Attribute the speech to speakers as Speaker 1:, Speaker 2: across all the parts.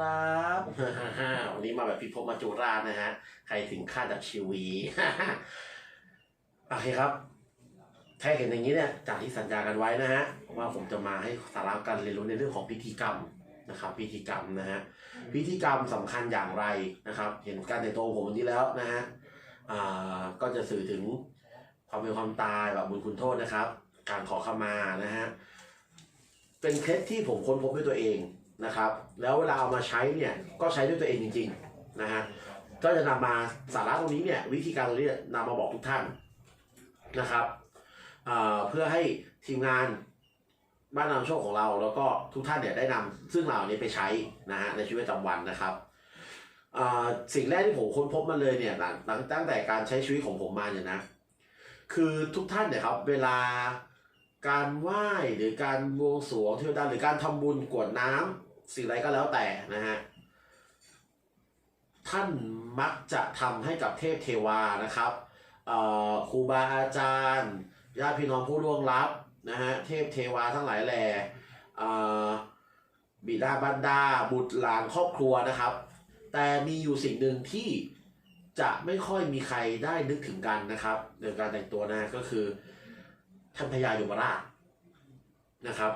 Speaker 1: ครับวันนี้มาแบบพิภพมาจูราชนะฮะ ใครถึงคาดดับชีวีโอเคครับถ้าเห็นอย่างนี้เนี่ยจากที่สัญญากันไว้นะฮะว่าผมจะมาให้สาระการเรียนรู้ในเรื่องของพิธีกรรมนะครับพิธีกรรมนะฮะพิธีกรรมสำคัญอย่างไรนะครับ เห็นการแต่งตัวผมวันนี้แล้วนะฮะอ่าก็จะสื่อถึงความเป็นความตายแบบบุญคุณโทษนะครับ การขอขมานะฮะเป็นเคล็ดที่ผมค้นพบด้วยตัวเอง นะครับ แล้วเวลาเอามาใช้เนี่ยก็ใช้ด้วยตัวเองจริงๆนะฮะก็จะนำมาสาระตรงนี้เนี่ยวิธีการตรงนี้นำมาบอกทุกท่านนะครับเเพื่อให้ทีมงานบ้านนำโชคของเรา แล้วก็ทุกท่านเนี่ยได้นำซึ่งเหล่านี้ไปใช้นะฮะในชีวิตประจำวันนะครับสิ่งแรกที่ผมค้นพบมาเลยเนี่ยหลังตั้งแต่การใช้ชีวิตของผมมาเนี่ยนะ คือทุกท่านเนี่ยครับเวลาการไหว้หรือการบวงสรวงเทวดาหรือการทำบุญกวดน้ำ สิ่งใดก็แล้วแต่นะฮะท่านมักจะทำให้กับเทพเทวานะครับเอ่อครูบาอาจารย์ญาติพี่น้องผู้ล่วงลับนะฮะเทพเทวาทั้งหลายแหล่อ่อบิดาบรรดา บุตรหลานครอบครัวนะครับ แต่มีอยู่สิ่งหนึ่งที่จะไม่ค่อยมีใครได้นึกถึงกันนะครับในการแต่งตัวนะก็คือท่านพญายมราชนะครับ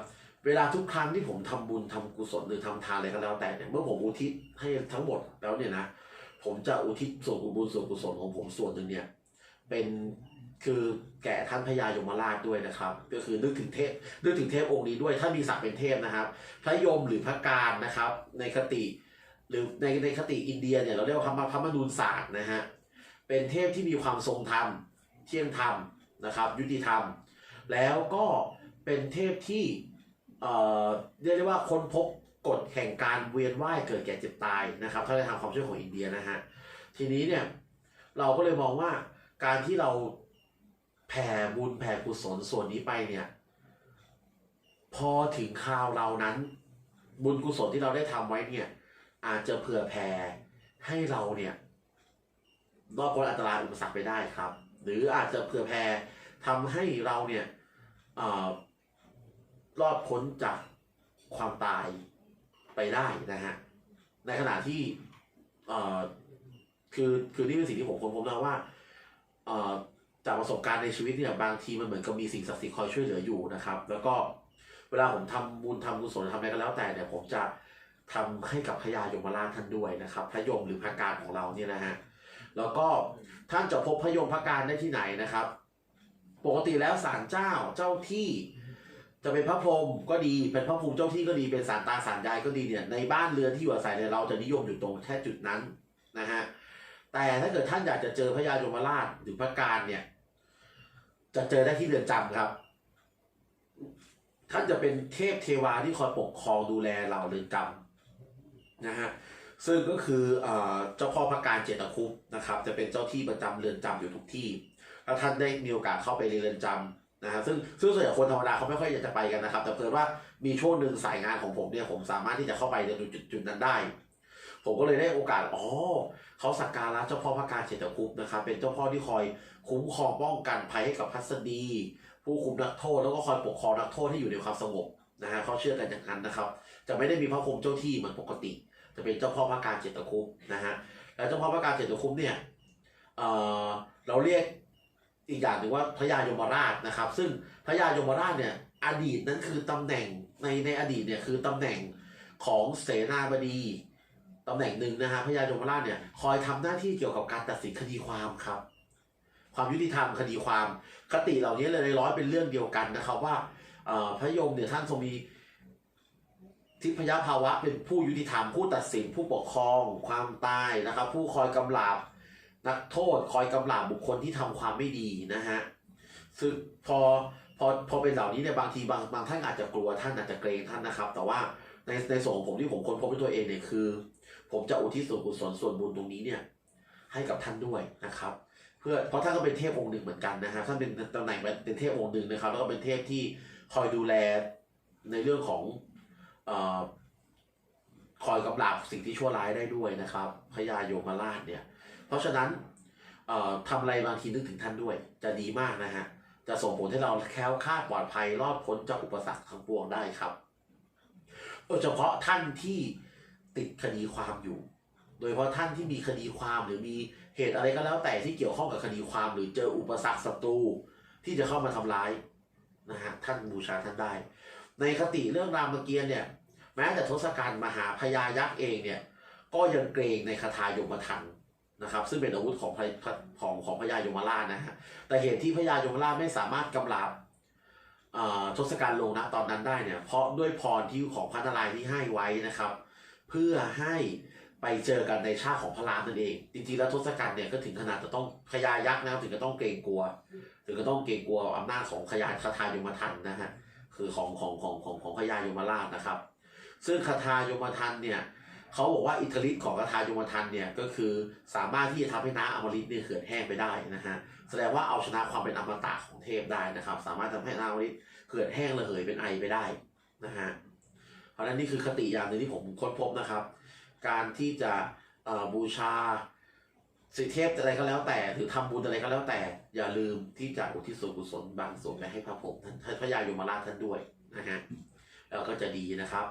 Speaker 1: เวลาทุกครั้งที่ผมทำบุญทำกุศลหรือทำทานอะไรก็แล้วแต่เนี่ยเมื่อผมอุทิศให้ทั้งหมดแล้วเนี่ยนะผมจะอุทิศส่วนบุญส่วนกุศลของผมส่วนหนึ่งเนี่ยเป็นคือแก่ท่านพญายมราชด้วยนะครับ ก็คือนึกถึงเทพนึกถึงเทพองค์นี้ด้วยถ้ามีศักดิ์เป็นเทพนะครับ พระยมหรือพระการนะครับ ในคติ หรือในในคติอินเดียเนี่ยเราเรียกว่าพระมพระมนูนศาสตร์นะฮะเป็นเทพที่มีความทรงธรรม เที่ยงธรรมนะครับ ยุติธรรม แล้วก็เป็นเทพที่ เอ่อเรียกได้ว่าค้นพบกฎแห่งการเวียนว่ายเกิดแก่เจ็บตายนะครับถ้าในทางความชื่อของอินเดียนะฮะทีนี้เนี่ยเราก็เลยมองว่าการที่เราแผ่บุญแผ่กุศลส่วนนี้ไปเนี่ยพอถึงคราวเรานั้น บุญกุศลที่เราได้ทำไว้เนี่ย อาจจะเผื่อแผ่ให้เราเนี่ยรอดพ้นอันตรายอุปสรรคไปได้ครับ หรืออาจจะเผื่อแผ่ทำให้เราเนี่ยเอ่อ รอดพ้นจากความตายไปได้นะฮะ ในขณะที่เอ่อคือคือนี่เป็นสิ่งที่ผมค้นพบนะว่าเอ่อจากประสบการณ์ในชีวิตเนี่ยบางทีมันเหมือนกับมีสิ่งศักดิ์สิทธิ์คอยช่วยเหลืออยู่นะครับ แล้วก็เวลาผมทำบุญทำกุศลทำอะไรก็แล้วแต่เนี่ยผมจะทำให้กับพญายมราชท่านด้วยนะครับ พระยมหรือพระการของเราเนี่ยนะฮะแล้วก็ท่านจะพบพระยมพระการได้ที่ไหนนะครับ ปกติแล้วศาลเจ้าเจ้าที่ จะเป็นพระพรหมก็ดีเป็นพระภูมิเจ้าที่ก็ดีเป็นศาลตาศาลยายก็ดีเนี่ยในบ้านเรือนที่อยู่อาศัยเนี่ยเราจะนิยมอยู่ตรงแค่จุดนั้นนะฮะแต่ถ้าเกิดท่านอยากจะเจอพระยายมราชหรือพระการเนี่ย จะเจอได้ที่เรือนจำครับ ท่านจะเป็นเทพเทวาที่คอยปกครองดูแลเราเรือนจำนะฮะซึ่งก็คือเจ้าพ่อพระการเจตคุปนะครับ จะเป็นเจ้าที่ประจำเรือนจำอยู่ทุกที่ถ้าท่านได้มีโอกาสเข้าไปในเรือนจำ นะฮะซึ่งซึ่งส่วนใหญ่คนธรรมดาเขาไม่ค่อยอยากจะไปกันนะครับ แต่เพิ่ว่ามีช่วงหนึ่งสายงานของผมเนี่ยผมสามารถที่จะเข้าไปในจุดจุดนั้นได้ ผมก็เลยได้โอกาสอ๋อเขาสักการะเจ้าพ่อพระกาเจตคุปนะครับเป็นเจ้าพ่อที่คอยคุ้มครองป้องกันภัยให้กับพัสดี ผู้คุมนักโทษแล้วก็คอยปกครองนักโทษให้อยู่ในความสงบนะฮะเขาเชื่อกันอย่างนั้นนะครับ จะไม่ได้มีพระพรหมเจ้าที่เหมือนปกติ จะเป็นเจ้าพ่อพระกาเจตคุปนะฮะแล้วเจ้าพ่อพระกาเจตคุปเนี่ยเเราเรียก อีกอย่างหนึ่งว่าพระยายมราชนะครับ ซึ่งพระยายมราชเนี่ยอดีตนั้นคือตำแหน่งในในอดีตเนี่ยคือตำแหน่งของเสนาบดีตำแหน่งหนึ่งนะฮะพระยายมราชเนี่ยคอยทำหน้าที่เกี่ยวกับการตัดสินคดีความครับ ความยุติธรรมคดีความคติเหล่านี้เลยในร้อยเป็นเรื่องเดียวกันนะครับว่าเอ่อพระยมเนี่ยท่านทรงมีทิพยภาวะเป็นผู้ยุติธรรมผู้ตัดสินผู้ปกครอง ความตายนะครับ ผู้คอยกำราบ นักโทษคอยกำราบบุคคลที่ทำความไม่ดีนะฮะซึ่งพอพอพอเป็นเหล่านี้เนี่ยบางทีบางบางท่านอาจจะกลัวท่านอาจจะเกรงท่านนะครับ แต่ว่าในในส่วนของผมที่ผมค้นพบด้วยตัวเองเนี่ยคือ ผมจะอุทิศส่วนกุศลส่วนบุญตรงนี้เนี่ย ให้กับท่านด้วยนะครับ เพื่อเพราะท่านก็เป็นเทพองค์หนึ่งเหมือนกันนะฮะท่านเป็นตำแหน่งเป็นเทพองค์หนึ่งนะครับ แล้วก็เป็นเทพที่คอยดูแลในเรื่องของเอ่อคอยกำราบสิ่งที่ชั่วร้ายได้ด้วยนะครับพญายมราชเนี่ย เพราะฉะนั้นเอ่อทำอะไรบางทีนึกถึงท่านด้วย จะดีมากนะฮะ จะส่งผลให้เราแคล้วคลาดปลอดภัยรอดพ้นจากอุปสรรคทั้งปวงได้ครับโดยเฉพาะท่านที่ติดคดีความอยู่ โดยเฉพาะท่านที่มีคดีความหรือมีเหตุอะไรก็แล้วแต่ที่เกี่ยวข้องกับคดีความหรือเจออุปสรรคศัตรูที่จะเข้ามาทำร้ายนะฮะท่านบูชาท่านได้ ในคติเรื่องรามเกียรติ์เนี่ย แม้แต่ทศกัณฐ์มหาพญายักษ์เองเนี่ย ก็ยังเกรงในคาถายมทัน นะครับ ซึ่งเป็นอาวุธของพระของของพญายมราชนะฮะแต่เหตุที่พญายมราชไม่สามารถกำราบอ่อทศกัณฐ์ลงนะตอนนั้นได้เนี่ย เพราะด้วยพรที่ของพระนารายณ์ที่ให้ไว้นะครับ เพื่อให้ไปเจอกันในชาติของพระรามนั่นเอง จริงๆแล้วทศกัณฐ์เนี่ยก็ถึงขนาดจะต้องพญายักษ์นะครับถึงก็ต้องเกรงกลัว ถึงก็ต้องเกรงกลัวอำนาจของพญาคาทายมทันนะฮะคือของของของของของพญายมราชนะครับ ซึ่งคาทายมทันเนี่ย เขาบอกว่าอิทธิฤทธิ์ของคาทายมทันเนี่ยก็คือสามารถที่จะทำให้น้ำอมฤตเนี่ยเหือดแห้งไปได้นะฮะแสดงว่าเอาชนะความเป็นอมตะของเทพได้นะครับ สามารถทำให้น้ำอมฤตเหือดแห้งระเหยเป็นไอไปได้นะฮะเพราะนั้นนี่คือคติอย่างหนึ่งที่ผมค้นพบนะครับ การที่จะอ่อบูชาสิเทพอะไรก็แล้วแต่หรือทำบุญอะไรก็แล้วแต่ อย่าลืมที่จะอุทิศส่วนกุศลบางส่วนไปให้พระพรหมท่านพระยายมราชท่านด้วยนะฮะแล้วก็จะดีนะครับ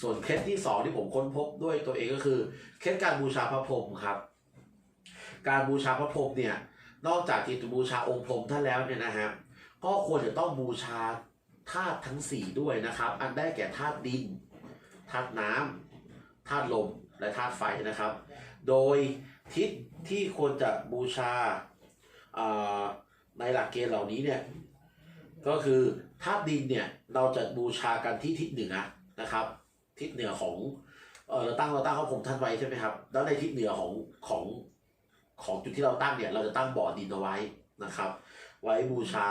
Speaker 1: ส่วนเคล็ดที่สองที่ผมค้นพบด้วยตัวเองก็คือเคล็ดการบูชาพระพรหมครับ การบูชาพระพรหมเนี่ยนอกจากที่จะบูชาองค์พรหมท่านแล้วเนี่ยนะฮะก็ควรจะต้องบูชาธาตุทั้งสี่ด้วยนะครับ อันได้แก่ธาตุดินธาตุน้ำธาตุลมและธาตุไฟนะครับ โดยทิศที่ควรจะบูชาอ่าในหลักเกณฑ์เหล่านี้เนี่ยก็คือธาตุดินเนี่ยเราจะบูชากันที่ทิศเหนือนะครับ ทิศเหนือของเออเราตั้งเราตั้งพระพรมท่านไว้ใช่ไหมครับ แล้วในทิศเหนือของของของจุดที่เราตั้งเนี่ย เราจะตั้งบ่อดินเอาไว้นะครับ ไว้บูชา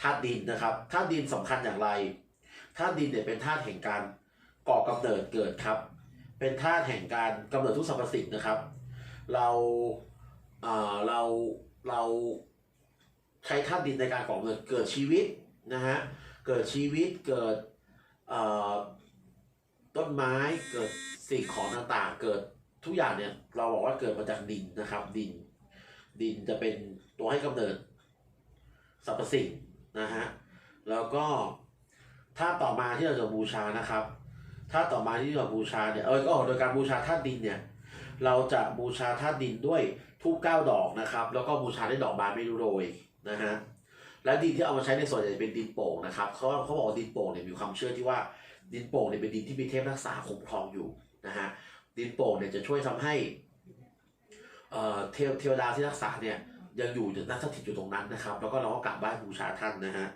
Speaker 1: ธาตุดินนะครับธาตุดินสำคัญอย่างไรธาตุดินเนี่ยเป็นธาตุแห่งการก่อกำเนิดเกิดครับ เป็นธาตุแห่งการกำเนิดทุกสรรพสิ่งนะครับ เราเอ่อเราเราใช้ธาตุดินในการก่อเนิดเกิดชีวิตนะฮะเกิดชีวิตเกิดเอ่อ ต้นไม้เกิดสิ่งของต่างๆ เกิดทุกอย่างเนี่ยเราบอกว่าเกิดมาจากดินนะครับ ดิน ดินจะเป็นตัวให้กำเนิดสรรพสิ่งนะฮะแล้วก็ถ้าต่อมาที่เราจะบูชานะครับถ้าต่อมาที่เราบูชาเนี่ยเออก็โดยการบูชาธาตุดินเนี่ยเราจะบูชาธาตุดินด้วยทูบเก้าดอกนะครับ แล้วก็บูชาด้วยดอกบานไม่รู้โรยนะฮะและดินที่เอามาใช้ในส่วนใหญ่เป็นดินโป่งนะครับเขาเขาบอกดินโป่งเนี่ยมีความเชื่อที่ว่า ดินโป่งเนี่ยเป็นดินที่มีเทพรักษาคุ้มครองอยู่นะฮะดินโป่งเนี่ยจะช่วยทำให้เทวเทวดาที่รักษาเนี่ยยังอยู่อยู่นั่งสถิตอยู่ตรงนั้นนะครับ แล้วก็เราก็กราบไหว้บูชาท่านนะฮะ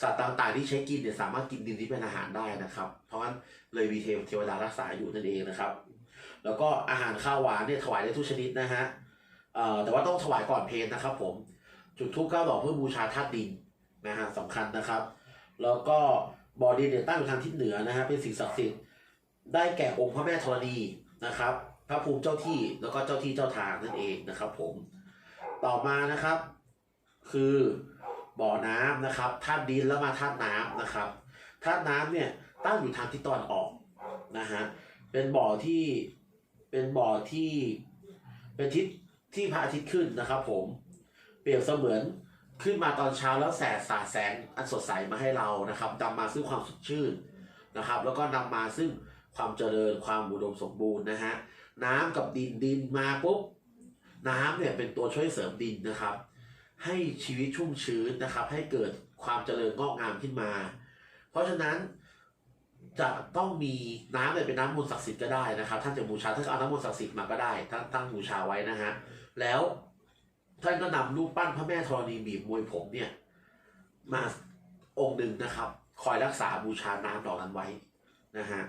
Speaker 1: สัตว์ต่างๆที่ใช้กินเนี่ยสามารถกินดินที่เป็นอาหารได้นะครับ เพราะฉะนั้นเลยมีเทวเทวดารักษาอยู่นั่นเองนะครับ แล้วก็อาหารข้าวหวานเนี่ยถวายได้ทุกชนิดนะฮะแต่ว่าต้องถวายก่อนเพลนนะครับผมจุดทูบเก้าดอกเพื่อบูชาธาตุดินนะฮะสำคัญนะครับ แล้วก็ บ่อดินเนี่ยตั้งอยู่ทางทิศเหนือนะฮะเป็นสิ่งศักดิ์สิทธิ์ได้แก่องค์พระแม่ธรณีนะครับ พระภูมิเจ้าที่แล้วก็เจ้าที่เจ้าทางนั่นเองนะครับ ผมต่อมานะครับ คือบ่อน้ำนะครับธาตุดินแล้วมาธาตุน้ำนะครับธาตุน้ำเนี่ยตั้งอยู่ทางทิศตะวันออกนะฮะเป็นบ่อที่เป็นบ่อที่เป็นทิศที่พระอาทิตย์ขึ้นนะครับ ผมเปรียบเสมือน ขึ้นมาตอนเช้าแล้วแสงสาดแสงอันสดใสมาให้เรานะครับนำมาซึ่งความสดชื่นนะครับ แล้วก็นำมาซึ่งความเจริญความอุดมสมบูรณ์นะฮะน้ำกับดินดินมาปุ๊บน้ำเนี่ยเป็นตัวช่วยเสริมดินนะครับ ให้ชีวิตชุ่มชื้นนะครับ ให้เกิดความเจริญงอกงามขึ้นมา เพราะฉะนั้นจะต้องมีน้ำเนี่ยเป็นน้ำมนต์ศักดิ์สิทธิ์ก็ได้นะครับท่านจะบูชาท่านเอาน้ำมนต์ศักดิ์สิทธิ์มาก็ได้ท่านตั้งบูชาไว้นะฮะแล้ว ท่านก็นำรูปปั้นพระแม่ธรณีบีบมวยผมเนี่ย มาองค์หนึ่งนะครับ คอยรักษาบูชาน้ำดอกนั้นไว้นะฮะ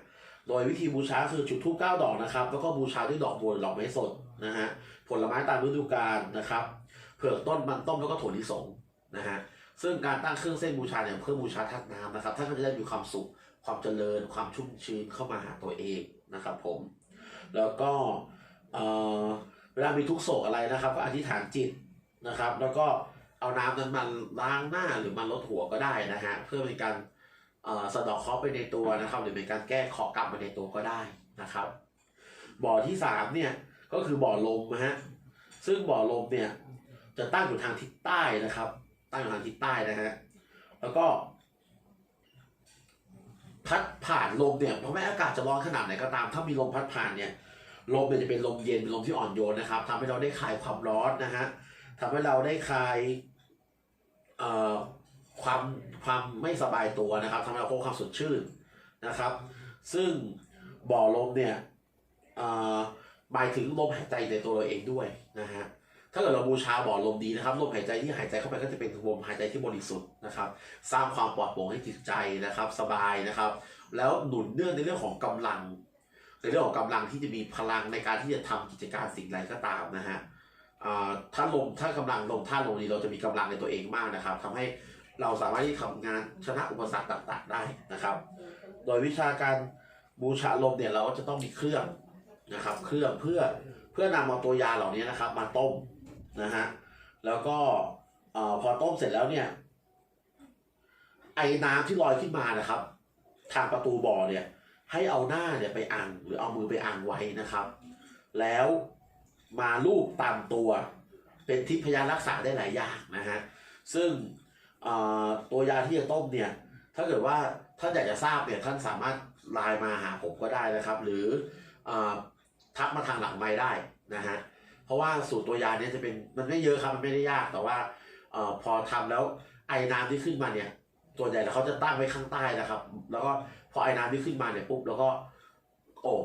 Speaker 1: โดยวิธีบูชาคือจุดธูปเก้าดอกนะครับ แล้วก็บูชาด้วยดอกบัวดอกไม้สดนะฮะผลไม้ตามฤดูกาลนะครับเผือกต้นมันต้มแล้วก็ถั่วลิสงนะฮะซึ่งการตั้งเครื่องเส้นบูชาเนี่ยเพื่อบูชาธาตุน้ำนะครับท่านก็จะได้มีความสุขความเจริญความชุ่มชื้นเข้ามาหาตัวเองนะครับผม แล้วก็เเวลามีทุกโศกอะไรนะครับ ก็อธิษฐานจิต นะครับ แล้วก็เอาน้ำนั้นมาล้างหน้าหรือมาลดหัวก็ได้นะฮะเพื่อเป็นการเอ่อสะเดอกเคราะห์ไปในตัวนะครับ หรือเป็นการแก้เคราะห์กรรมไปในตัวก็ได้นะครับ บ่อที่สามเนี่ยก็คือบ่อลมนะฮะซึ่งบ่อลมเนี่ยจะตั้งอยู่ทางทิศใต้นะครับ ตั้งอยู่ทางทิศใต้นะฮะแล้วก็ พัดผ่านลมเนี่ยเพราะแม้อากาศจะร้อนขนาดไหนก็ตาม ถ้ามีลมพัดผ่านเนี่ยลมเนี่ยจะเป็นลมเย็นเป็นลมที่อ่อนโยนนะครับทำให้เราได้คลายความร้อนนะฮะ ทำให้เราได้คลายเอ่อความความไม่สบายตัวนะครับทำให้เราพบความสดชื่นนะครับ ซึ่งบ่อลมเนี่ยเอ่อหมายถึงลมหายใจในตัวเราเองด้วยนะฮะถ้าเกิดเราบูชาบ่อลมดีนะครับลมหายใจที่หายใจเข้าไปก็จะเป็นลมหายใจที่บริสุทธิ์นะครับ สร้างความปลอดโปร่งให้จิตใจนะครับ สบายนะครับ แล้วหนุนเนื่องในเรื่องของกำลัง ในเรื่องของกำลังที่จะมีพลังในการที่จะทำกิจการสิ่งใดก็ตามนะฮะ ถ้าลมถ้ากำลังลมท่าลมนี้เราจะมีกำลังในตัวเองมากนะครับทำให้เราสามารถที่ทำงานชนะอุปสรรคต่าง ๆ ได้นะครับ โดยวิชาการบูชาลมเนี่ยเราก็จะต้องมีเครื่องนะครับ เครื่องเพื่อเพื่อนำเอาตัวยาเหล่านี้นะครับ มาต้มนะฮะแล้วก็พอต้มเสร็จแล้วเนี่ยไอ้น้ำที่ลอยขึ้นมานะครับ ทางประตูบ่อเนี่ย ให้เอาหน้าเนี่ยไปอังหรือเอามือไปอังไว้นะครับ แล้ว มาลูบตามตัว เป็นทิพยารักษาได้หลายอย่างนะฮะซึ่งเอ่อตัวยาที่จะต้มเนี่ยถ้าเกิดว่าท่านอยากจะทราบเนี่ยท่านสามารถไลน์มาหาผมก็ได้นะครับ หรือเออทักมาทางหลังไม้ได้นะฮะเพราะว่าสูตรตัวยาเนี่ยจะเป็นมันไม่เยอะครับมันไม่ได้ยากแต่ว่าเออพอทำแล้วไอ้น้ำที่ขึ้นมาเนี่ยตัวใหญ่แล้วเขาจะตั้งไว้ข้างใต้นะครับ แล้วก็พอไอ้น้ำที่ขึ้นมาเนี่ยปุ๊บแล้วก็โอบ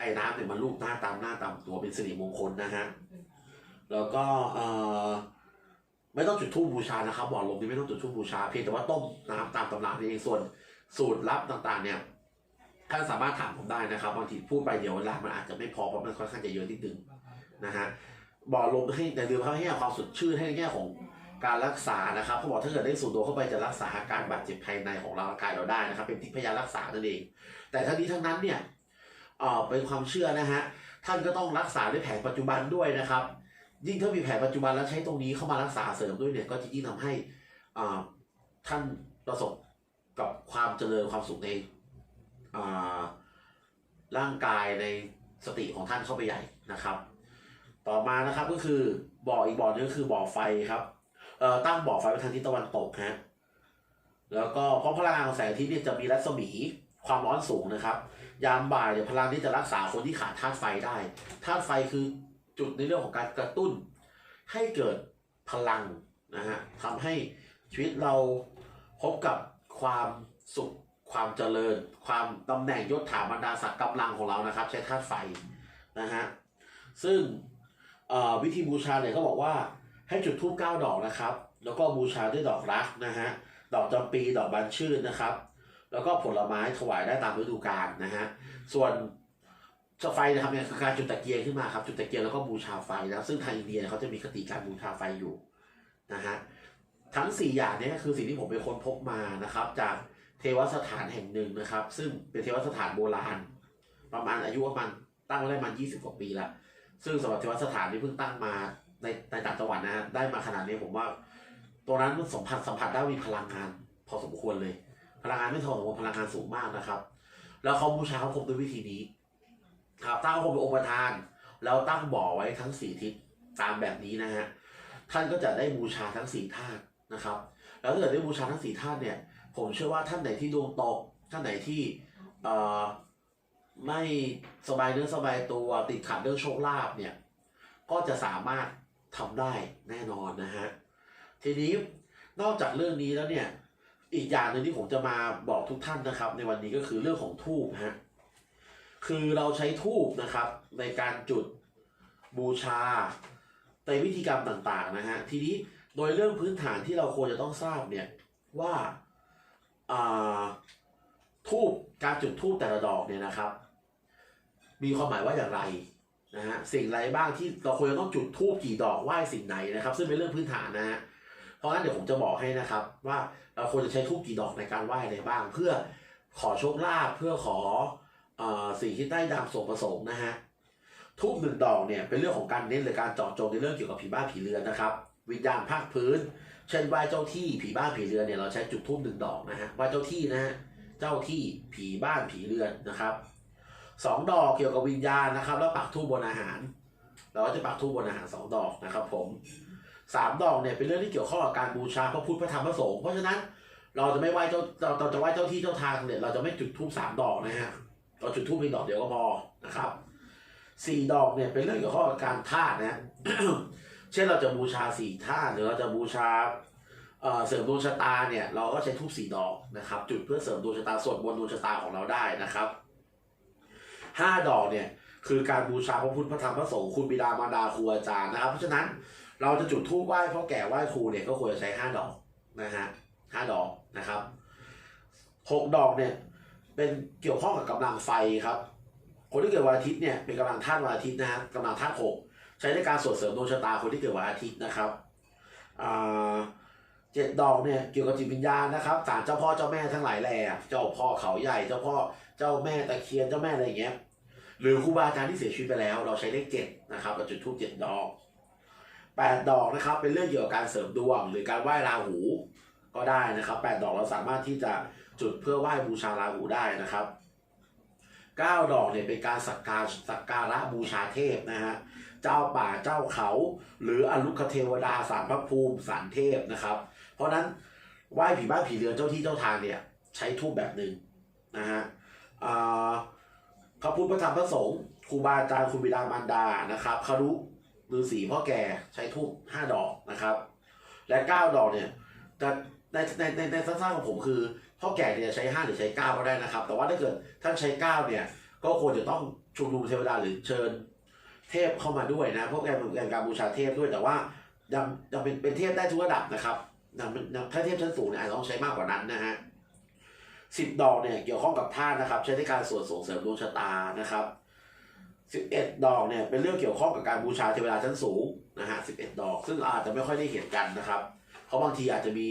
Speaker 1: ไอ้น้ำเนี่ยมันลูบหน้าตามหน้าตามตัวเป็นสิริมงคลนะฮะ แล้วก็เออไม่ต้องจุดธูปบูชานะครับบ่อลมนี่ไม่ต้องจุดธูปบูชาเพียงแต่ว่าต้มน้ำตามตำรานี่เองส่วนสูตรลับต่างๆ เนี่ยท่านสามารถถามผมได้นะครับบางทีพูดไปเดี๋ยวเวลามันอาจจะไม่พอเพราะมันค่อนข้างจะเยอะนิดนึงนะฮะบ่อลมให้แต่ลืมเขาให้ความสดชื่นให้ในแง่ของการรักษานะครับเขาบอกถ้าเกิดได้สูตรตัวเข้าไปจะรักษาอาการบาดเจ็บภายในของร่างกายเราได้นะครับ เป็นทิพยารักษานั่นเอง แต่ทั้งนี้ทั้งนั้นเนี่ย เอ่อเป็นความเชื่อนะฮะท่านก็ต้องรักษาด้วยแผนปัจจุบันด้วยนะครับ ยิ่งถ้ามีแผนปัจจุบันแล้วใช้ตรงนี้เข้ามารักษาเสริมด้วยเนี่ยก็จะยิ่งทำให้อ่าท่านประสบกับความเจริญความสุขในอ่าร่างกายในสติของท่านเข้าไปใหญ่นะครับ ต่อมานะครับก็คือบ่ออีกบ่อนึงก็คือบ่อไฟครับเอ่อตั้งบ่อไฟไว้ทางทิศตะวันตกฮะแล้วก็เพราะพลังงานของแสงอาทิตย์เนี่ยจะมีรัศมีความร้อนสูงนะครับ ยามบ่ายเนี่ยพลังที่จะรักษาคนที่ขาดธาตุไฟได้ธาตุไฟคือจุดในเรื่องของการกระตุ้น ให้เกิดพลังนะฮะทำให้ชีวิตเราพบกับความสุขความเจริญ ความตำแหน่งยศถาบรรดาศักดิ์กำลังของเรานะครับ ใช้ธาตุไฟนะฮะซึ่งวิธีบูชาเนี่ยเขาบอกว่าให้จุดธูปเก้าดอกนะครับ แล้วก็บูชาด้วยดอกรักนะฮะดอกจำปีดอกบานชื่นนะครับ แล้วก็ผลไม้ถวายได้ตามฤดูกาลนะฮะส่วนไฟนะครับเนี่ยคือการจุดตะเกียงขึ้นมาครับจุดตะเกียงแล้วก็บูชาไฟนะซึ่งทางอินเดียเนี่ยเขาจะมีคติการบูชาไฟอยู่นะฮะทั้ง 4 อย่างนี้คือสิ่งที่ผมไปค้นพบมานะครับ จากเทวสถานแห่งหนึ่งนะครับ ซึ่งเป็นเทวสถานโบราณ ประมาณอายุประมาณตั้งได้ประมาณ20กว่าปีล้วซึ่งสำหรับเทวสถานที่เพิ่งตั้งมาในในต่างจังหวัดนะฮะได้มาขนาดนี้ผมว่า ตัวนั้นสัมผัสสัมผัสได้มีพลังงานพอสมควรเลย พลังงานไม่เท่าสมควรพลังงานสูงมากนะครับ แล้วเขาบูชาเขาคมด้วยวิธีนี้ครับตั้งพระพรหมเป็นองค์ประธาน แล้วตั้งบ่อไว้ทั้งสี่ทิศตามแบบนี้นะฮะท่านก็จะได้บูชาทั้งสี่ธาตุนะครับ แล้วถ้าเกิดได้บูชาทั้งสี่ธาตุเนี่ย ผมเชื่อว่าท่านไหนที่ดวงตกท่านไหนที่เอ่อไม่สบายเนื้อสบายตัวติดขัดเรื่องโชคลาภเนี่ย ก็จะสามารถทำได้แน่นอนนะฮะทีนี้นอกจากเรื่องนี้แล้วเนี่ย อีกอย่างหนึ่งที่ผมจะมาบอกทุกท่านนะครับ ในวันนี้ก็คือเรื่องของทูบฮะคือเราใช้ทูบนะครับ ในการจุดบูชาในวิธีกรรมต่างๆนะฮะทีนี้โดยเรื่องพื้นฐานที่เราควรจะต้องทราบเนี่ยว่าอ่าทูบการจุดทูบแต่ละดอกเนี่ยนะครับ มีความหมายว่าอย่างไรนะฮะสิ่งไรบ้างที่เราควรจะต้องจุดทูบกี่ดอกไหว้สิ่งไหนนะครับ ซึ่งเป็นเรื่องพื้นฐานนะฮะเพราะงั้นเดี๋ยวผมจะบอกให้นะครับว่า ควรจะใช้ทูบกี่ดอกในการไหว้อะไรบ้าง เพื่อขอโชคลาภเพื่อขออสิ่งที่ได้ดำส่งประสงค์นะฮะทุกหนึ่งดอกเนี่ยเป็นเรื่องของการเน้นหรือการเจาะจงในเรื่องเกี่ยวกับผีบ้านผีเรือนนะครับ วิญญาณภาคพื้น เช่นไหว้เจ้าที่ผีบ้านผีเรือนเนี่ยเราใช้จุดทูบหนึ่งดอกนะฮะไหว้เจ้าที่นะฮะเจ้าที่ผีบ้านผีเรือนนะครับสองดอกเกี่ยวกับวิญญาณนะครับ แล้วปักทูบบนอาหาร เราก็จะปักทูบบนอาหารสองดอกนะครับ ผม สามดอกเนี่ยเป็นเรื่องที่เกี่ยวข้องกับการบูชาพระพุทธพระธรรมพระสงฆ์เพราะฉะนั้นเราจะไม่ไหว้เจ้าเราเราจะไหว้เจ้าที่เจ้าทางเนี่ยเราจะไม่จุดธูปสามดอกนะฮะเราจุดธูปเพียงดอกเดียวก็พอนะครับสี่ดอกเนี่ยเป็นเรื่องเกี่ยวข้องกับการธาตุนะเช่นเราจะบูชาสี่ธาตุหรือเราจะบูชาเอ่อเสริมดวงชะตาเนี่ยเราก็ใช้ธูปสี่ดอกนะครับ จุดเพื่อเสริมดวงชะตาสวดบนดวงชะตาของเราได้นะครับห้าดอกเนี่ยคือการบูชาพระพุทธพระธรรมพระสงฆ์คุณบิดามารดาครูอาจารย์นะครับ เพราะฉะนั้น เราจะจุดธูปไหว้พ่อแก่ไหว้ครูเนี่ยก็ควรจะใช้ห้าดอกนะฮะห้าดอกนะครับหกดอกเนี่ย เป็นเกี่ยวข้องกับกำลังไฟครับ คนที่เกิดวันอาทิตย์เนี่ยเป็นกำลังธาตุวันอาทิตย์นะฮะกำลังธาตุหกใช้ในการสวดเสริมดวงชะตาคนที่เกิดวันอาทิตย์นะครับอ่าเจ็ดดอกเนี่ยเกี่ยวกับจิตวิญญาณนะครับศาลเจ้าพ่อเจ้าแม่ทั้งหลายแหล่เจ้าพ่อเขาใหญ่เจ้าพ่อเจ้าแม่ตะเคียนเจ้าแม่อะไรอย่างเงี้ยหรือครูบาอาจารย์ที่เสียชีวิตไปแล้ว เราใช้เลขเจ็ดนะครับเราจุดทูปเจ็ดดอก แปดอกนะครับ เป็นเรื่องเกี่ยวกับการเสริมดวง หรือการไหว้ราหูก็ได้นะครับแปดอกเราสามารถที่จะจุดเพื่อไหว้บูชาราหูได้นะครับเก้าดอกเนี่ยเป็นการสักการสักการะบูชาเทพนะฮะเจ้าป่าเจ้าเขา หรืออรุคเทวดาสารพระภูมิสารเทพนะครับ เพราะนั้นไหว้ผีบ้านผีเรือนเจ้าที่เจ้าทางเนี่ยใช้ทูบแบบหนึ่งนะฮะอ่าพระพุทธพระธรรมพระสงฆ์ครูบาอาจารย์คุณบิดามารดานะครับคารุ ฤาษีพ่อแก่ใช้ทูบห้าดอกนะครับ และเก้าดอกเนี่ยจะในในในในสั้นๆของผมคือพ่อแก่เนี่ยใช้ห้าหรือใช้เก้าก็ได้นะครับ แต่ว่าถ้าเกิดท่านใช้เก้าเนี่ย ก็ควรจะต้องชุมนุมเทวดาหรือเชิญเทพเข้ามาด้วยนะพวกแกเป็นการบูชาเทพด้วยแต่ว่ายังยังเป็นเป็นเทพได้ทุกระดับนะครับยังยังถ้าเทพชั้นสูงเนี่ยอาจจะต้องใช้มากกว่านั้นนะฮะสิบดอกเนี่ยเกี่ยวข้องกับธาตุนะครับ ใช้ในการสวดส่งเสริมดวงชะตานะครับ สิบเอ็ดดอกเนี่ยเป็นเรื่องเกี่ยวข้องกับการบูชาเทวดาชั้นสูงนะฮะสิบเอ็ดดอก ซึ่งอาจจะไม่ค่อยได้เห็นกันนะครับ เพราะบางทีอาจจะมี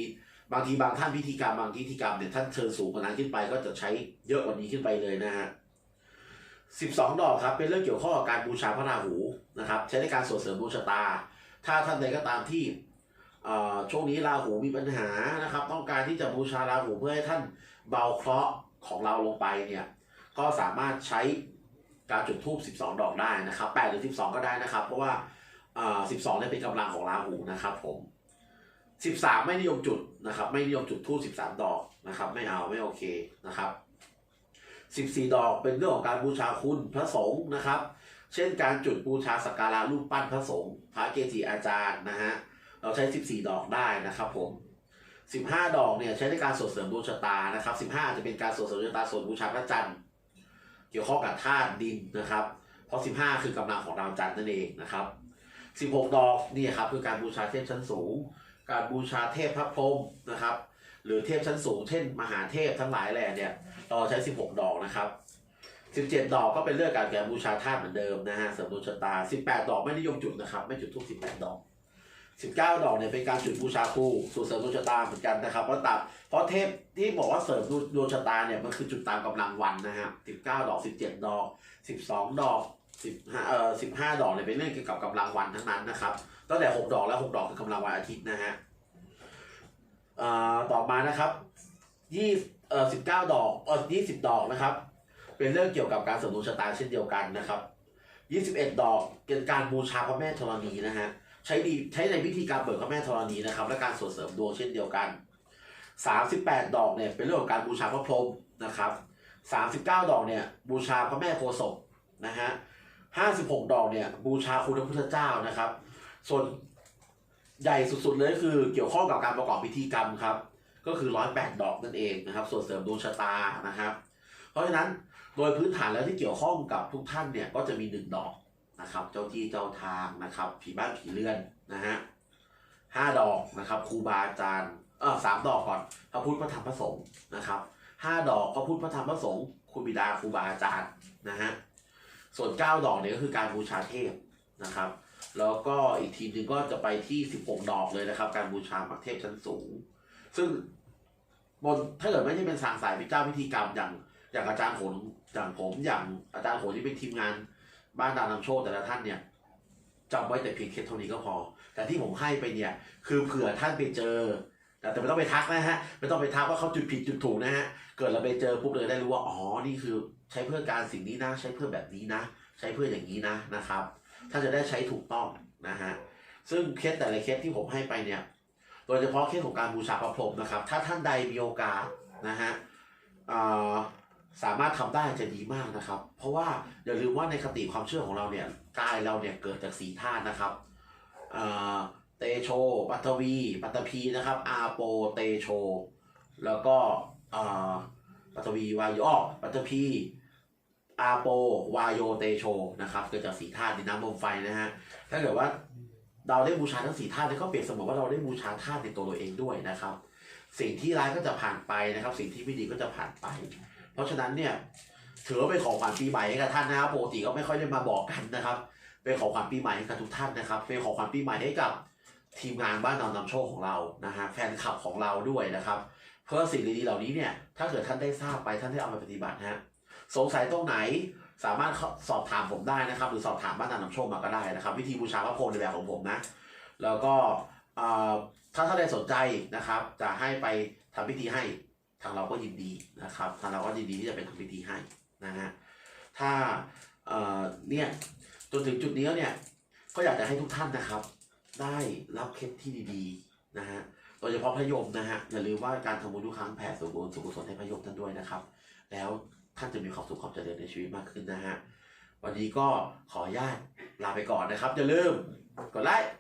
Speaker 1: บางทีบางท่านพิธีกรรมบางพิธีกรรมเนี่ยท่านเชิญสูงกว่านั้นขึ้นไปก็จะใช้เยอะกว่านี้ขึ้นไปเลยนะฮะสิบสองดอกครับเป็นเรื่องเกี่ยวข้องกับการบูชาพระราหูนะครับใช้ในการสวดเสริมดวงชะตา ถ้าท่านใดก็ตามที่เอ่อช่วงนี้ราหูมีปัญหานะครับ ต้องการที่จะบูชาราหูเพื่อให้ท่านเบาเคราะห์ของเราลงไปเนี่ยก็สามารถใช้ การจุดธูป12 ดอกได้นะครับ8หรือ 12 ก็ได้นะครับ เพราะว่าเอ่อ12เนี่ยเป็นกำลังของราหูนะครับ ผม13ไม่นิยมจุดนะครับ ไม่นิยมจุดธูป13ดอกนะครับ ไม่เอาไม่โอเคนะครับ14ดอกเป็นเรื่องของการบูชาคุณพระสงฆ์นะครับ เช่นการจุดบูชาสักการะรูปปั้นพระสงฆ์พระเกจิอาจารย์นะฮะเราใช้14ดอกได้นะครับผม15ดอกเนี่ยใช้ในการสวดเสริมดวงชะตานะครับ15จะเป็นการสวดเสริมดวงชะตาสวดบูชาพระจันทร์ เกี่ยวข้องกับธาตุดินนะครับ เพราะ 15 คือกำลังของดาวจันทร์นั่นเองนะครับ 16 ดอกนี่ครับคือการบูชาเทพชั้นสูง การบูชาเทพพระพรหมนะครับ หรือเทพชั้นสูง เช่น มหาเทพทั้งหลายแหล่เนี่ยเราใช้ 16 ดอกนะครับ17 ดอกก็เป็นเรื่องการแก่บูชาธาตุเหมือนเดิมนะฮะเสริมดวงชะตา 18 ดอกไม่นิยมจุดนะครับ ไม่จุดทุก 18 ดอก 19 ดอกเนี่ยเป็นการจุดบูชาครูสู่เสริมดวงชะตาเหมือนกันนะครับเพราะตามเพราะเทพที่บอกว่าเสริมดวงชะตาเนี่ยมันคือจุดตามกำลังวันนะฮะ19 ดอก 17 ดอก 12 ดอก15เอ่อ15 ดอกเนี่ยเป็นเรื่องเกี่ยวกับกำลังวันทั้งนั้นนะครับตั้งแต่ 6 ดอกแล้ว 6 ดอกคือกำลังวันอาทิตย์นะฮะเอ่อต่อมานะครับยี่เอ่อ19 ดอกเอ่อ20 ดอกนะครับ เป็นเรื่องเกี่ยวกับการเสริมดวงชะตาเช่นเดียวกันนะครับ 21 ดอกเป็นการบูชาพระแม่ธรณีนะฮะ ใช้ดีใช้ในพิธีการเปิดพระแม่ธรณีนะครับ และการสวดเสริมดวงเช่นเดียวกัน 38 ดอกเนี่ยเป็นเรื่องของการบูชาพระพรหมนะครับ39 ดอกเนี่ยบูชาพระแม่โพศพนะฮะ56 ดอกเนี่ยบูชาคุณพระพุทธเจ้านะครับ ส่วนใหญ่สุดๆเลยคือเกี่ยวข้องกับการประกอบพิธีกรรมครับ ก็คือ 108 ดอกนั่นเองนะครับ ส่วนเสริมดวงชะตานะครับ เพราะฉะนั้นโดยพื้นฐานแล้วที่เกี่ยวข้องกับทุกท่านเนี่ยก็จะมีหนึ่งดอก นะครับ เจ้าที่เจ้าทางนะครับ ผีบ้านผีเรือนนะฮะห้าดอกนะครับครูบาอาจารย์เออสามดอกก่อนพระพุทธพระธรรมพระสงฆ์นะครับห้าดอกพระพุทธพระธรรมพระสงฆ์ครูบิดาครูบาอาจารย์นะฮะส่วนเก้าดอกเนี่ยก็คือการบูชาเทพนะครับ แล้วก็อีกทีหนึ่งก็จะไปที่สิบหกดอกเลยนะครับ การบูชาพระเทพชั้นสูง ซึ่งบนถ้าเกิดไม่ใช่เป็นสางสายพิจ้าพิธีกรรมอย่างอย่างอาจารย์โหนอย่างผมอย่างอาจารย์โหนที่เป็นทีมงาน บ้านดาวนำโชคแต่ละท่านเนี่ยจำไว้แต่เพียงแค่เท่านี้ก็พอ แต่ที่ผมให้ไปเนี่ย คือเผื่อท่านไปเจอ แต่แต่ไม่ต้องไปทักนะฮะไม่ต้องไปทักว่าเขาจุดผิดจุดถูกนะฮะเกิดเราไปเจอปุ๊บเลยได้รู้ว่าอ๋อนี่คือ ใช้เพื่อการสิ่งนี้นะ ใช้เพื่อแบบนี้นะ ใช้เพื่ออย่างนี้นะนะครับท่านจะได้ใช้ถูกต้องนะฮะซึ่งเคสแต่ละเคสที่ผมให้ไปเนี่ยโดยเฉพาะเคสของการบูชาพระพรหมนะครับ ถ้าท่านใดมีโอกาสนะฮะเอ่อ สามารถทำได้จะดีมากนะครับ เพราะว่าอย่าลืมว่าในคติความเชื่อของเราเนี่ยกายเราเนี่ยเกิดจากสีธาตุนะครับเอ่อเตโช ปัตวี ปัตตภีนะครับ อาโป เตโช แล้วก็เอ่อปัตวีวายโยอ้อปัตตภีอาโป วายโย เตโช นะครับ เกิดจากสีธาตุดินน้ำลมไฟนะฮะ ถ้าเกิดว่าเราได้บูชาทั้งสีธาตุนี่ก็เปรียบเสมือนว่าเราได้บูชาธาตุในตัวเราเองด้วยนะครับ สิ่งที่ร้ายก็จะผ่านไปนะครับ สิ่งที่ไม่ดีก็จะผ่านไป ราะฉะนั้นเนี่ยถือว่าเป็นของขวัญปีใหม่ให้กับท่านนะครับปกติก็ไม่ค่อยได้มาบอกกันนะครับเป็นของขวัญปีใหม่ให้กับทุกท่านนะครับเป็นของขวัญปีใหม่ให้กับทีมงานบ้านเรานำโชคของเรานะฮะแฟนคลับของเราด้วยนะครับเพื่อสิ่งดีๆเหล่านี้เนี่ยถ้าเกิดท่านได้ทราบไปท่านได้เอาไปปฏิบัตินะฮะสงสัยตรงไหนสามารถสอบถามผมได้นะครับ หรือสอบถามบ้านนำโชคมาก็ได้นะครับ วิธีบูชาพระพรหมในแบบของผมนะ แล้วก็เอ่อถ้าท่านใดสนใจนะครับ จะให้ไปทำพิธีให้ ทางเราก็ยินดีนะครับทางเราก็ยินดีที่จะเป็นทำพิธีให้นะฮะถ้าเอ่อเนี่ยจนถึงจุดนี้แล้วเนี่ยก็อยากจะให้ทุกท่านนะครับ ได้รับเคล็ดที่ดีๆนะฮะโดยเฉพาะพระยมนะฮะอย่าลืมว่าการทำบุญทุกครั้งแผ่ส่วนบุญส่วนกุศลให้พระยมท่านด้วยนะครับ แล้วท่านจะมีความสุขความเจริญในชีวิตมากขึ้นนะฮะวันนี้ก็ขออนุญาตลาไปก่อนนะครับอย่าลืมกดไลค์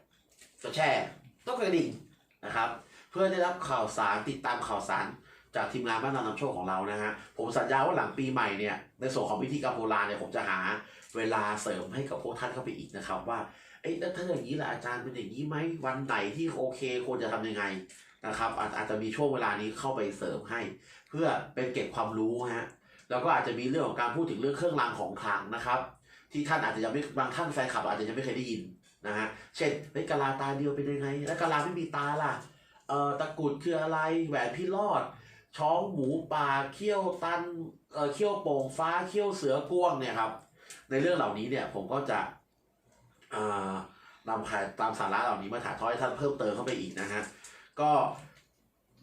Speaker 1: กดแชร์ต้องกระดิ่งนะครับ เพื่อได้รับข่าวสารติดตามข่าวสาร จากทีมงานบ้านเรานำโชคของเรานะฮะผมสัญญาว่าหลังปีใหม่เนี่ยในส่วนของพิธีกรรมโบราณเนี่ยผมจะหาเวลาเสริมให้กับพวกท่านเข้าไปอีกนะครับ ว่าเอ้ยแล้วถ้าอย่างนี้ล่ะอาจารย์เป็นอย่างนี้ไหมวันไหนที่โอเคควรจะทำยังไงนะครับอาจอาจจะมีช่วงเวลานี้เข้าไปเสริมให้ เพื่อเป็นเก็บความรู้ฮะแล้วก็อาจจะมีเรื่องของการพูดถึงเรื่องเครื่องรางของขลังนะครับ ที่ท่านอาจจะยังไม่บางท่านแฟนคลับ อาจจะยังไม่เคยได้ยินนะฮะเช่นเฮ้ยกะลาตาเดียวเป็นยังไง แล้วกะลาไม่มีตาล่ะเอ่อตะกุดคืออะไรแหวนพี่รอด ช้องหมูป่าเขี้ยวตันเอ่อเขี้ยวโป่งฟ้าเขี้ยวเสือกวงเนี่ยครับ ในเรื่องเหล่านี้เนี่ยผมก็จะอ่อนำพาตามสาระเหล่านี้มาถ่ายทอดให้ท่านเพิ่มเติมเข้าไปอีกนะฮะก็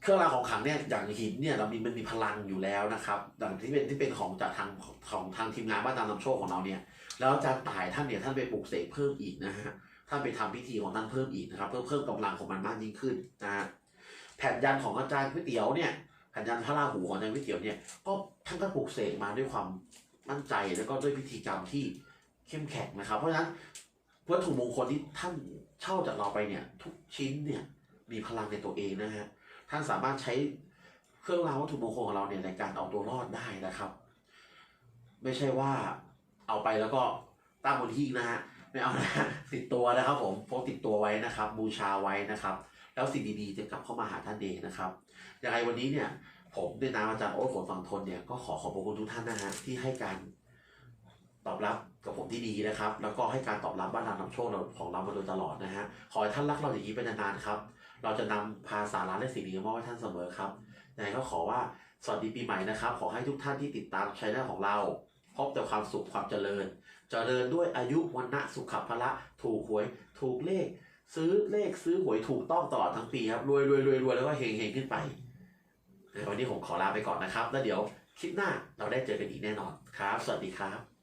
Speaker 1: เครื่องรางของขลังเนี่ยอย่างหินเนี่ยเรามีมันมีพลังอยู่แล้วนะครับอย่างที่เป็นที่เป็นของจากทางของทางทีมงานบ้านตามนำโชคของเราเนี่ยแล้วอาจารย์ต่ายท่านเนี่ยท่านไปปลูกเสกเพิ่มอีกนะฮะท่านไปทำพิธีของท่านเพิ่มอีกนะครับเพื่อเพิ่มกำลังของมันมากยิ่งขึ้นนะฮะแผ่นยันของอาจารย์ก๋วยเตี๋ยวเนี่ย แผ่นยันพระราหูของอาจารย์วยเตี๋ยวเนี่ยก็ท่านก็ปลูกเสกมาด้วยความมั่นใจแล้วก็ด้วยพิธีกรรมที่เข้มแข็งนะครับ เพราะฉะนั้นวัตถุมงคลที่ท่านเช่าจากเราไปเนี่ย ทุกชิ้นเนี่ยมีพลังในตัวเองนะฮะท่านสามารถใช้เครื่องรางวัตถุมงคลของเราเนี่ยในการเอาตัวรอดได้นะครับ ไม่ใช่ว่าเอาไปแล้วก็ตั้งบนที่นะฮะไม่เอานะติดตัวนะครับ ผมพกติดตัวไว้นะครับ บูชาไว้นะครับ แล้วสิ่งดีๆจะกลับเข้ามาหาท่านเองนะครับยังไงวันนี้เนี่ย ผมในนามอาจารย์โอ๊ตฝนฝั่งทนเนี่ยก็ขอขอบพระคุณทุกท่านนะฮะที่ให้การตอบรับกับผมที่ดีนะครับ แล้วก็ให้การตอบรับบ้านเรานำโชคเราของเรามาโดยตลอดนะฮะขอให้ท่านรักเราอย่างนี้ไปนานๆครับ เราจะนำพาสาระและสิ่งดีมามอบให้ท่านเสมอครับยังไงก็ขอว่าสวัสดีปีใหม่นะครับ ขอให้ทุกท่านที่ติดตามช่องของเราพบแต่ความสุขความเจริญ เจริญด้วยอายุวันนะสุขภละ ถูกหวย ถูกเลข ซื้อเลขซื้อหวยถูกต้องตลอดทั้งปีครับรวยรวยรวยรวยแล้วก็เฮงเฮงขึ้นไปวันนี้ผมขอลาไปก่อนนะครับ แล้วเดี๋ยวคลิปหน้าเราได้เจอกันอีกแน่นอนครับ สวัสดีครับ